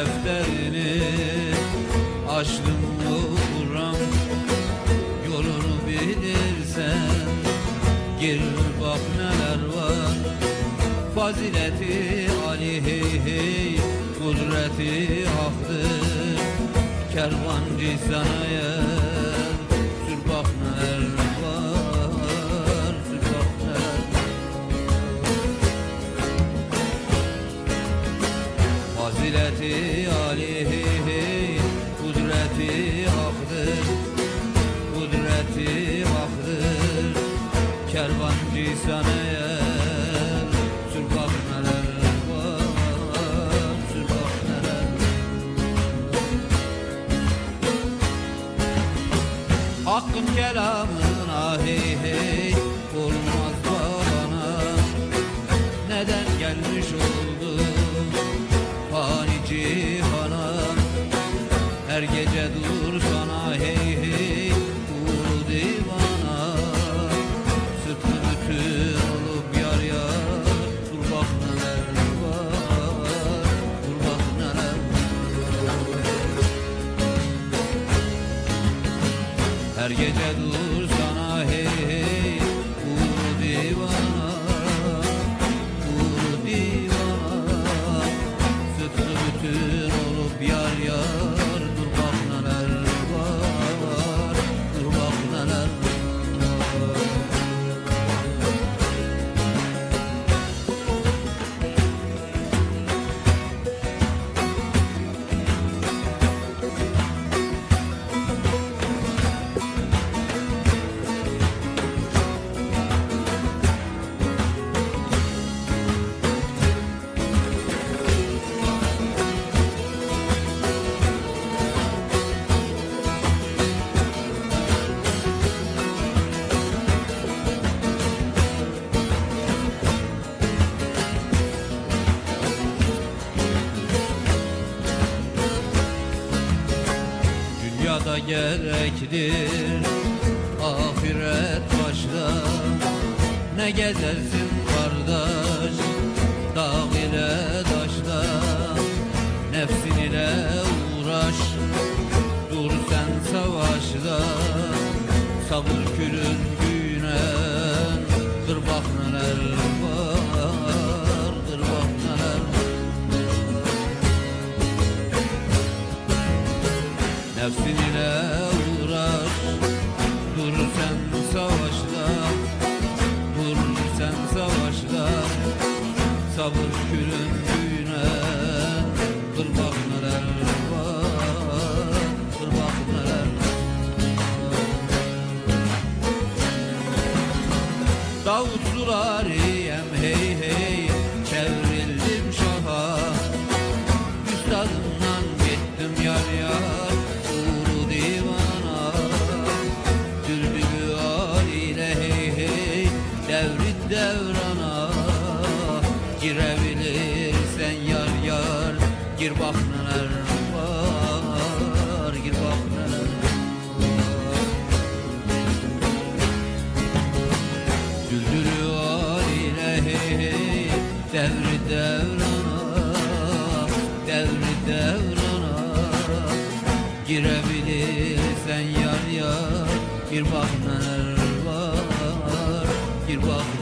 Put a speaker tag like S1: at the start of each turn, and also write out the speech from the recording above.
S1: defterini Açtım vuram Yolunu bilirsen Gir bak neler var. Fazileti Ali hey hey Kudreti haktır Kervancı sana Fazileti Ali hey hey Kudreti haktır Kudreti haktır Kervancı sana yer. Sür bak neler var Hakkın kelamına gece dur sana hey hey Uğru divana. Sıtkı bütün olup yar yar Dur neler var Dur neler Her gece dur sana hey hey Uğru divana gerektir. Ahiret başta Ne gezersin kardeş? Dağ ile taşta Nefsin ile uğraş. Dur sen savaşta Sabır külün Nefsin ile uğraş Dur sen savaşta Dur sen savaşta Sabır külün güne Dur bak neler var. Dur Devri devrana Girebilirsen yar yar Gir bak neler var Gir bak neler var. Hey hey Devri devrana Devri devrana. Girebilirsen yar yar Bir bak neler var Bir bak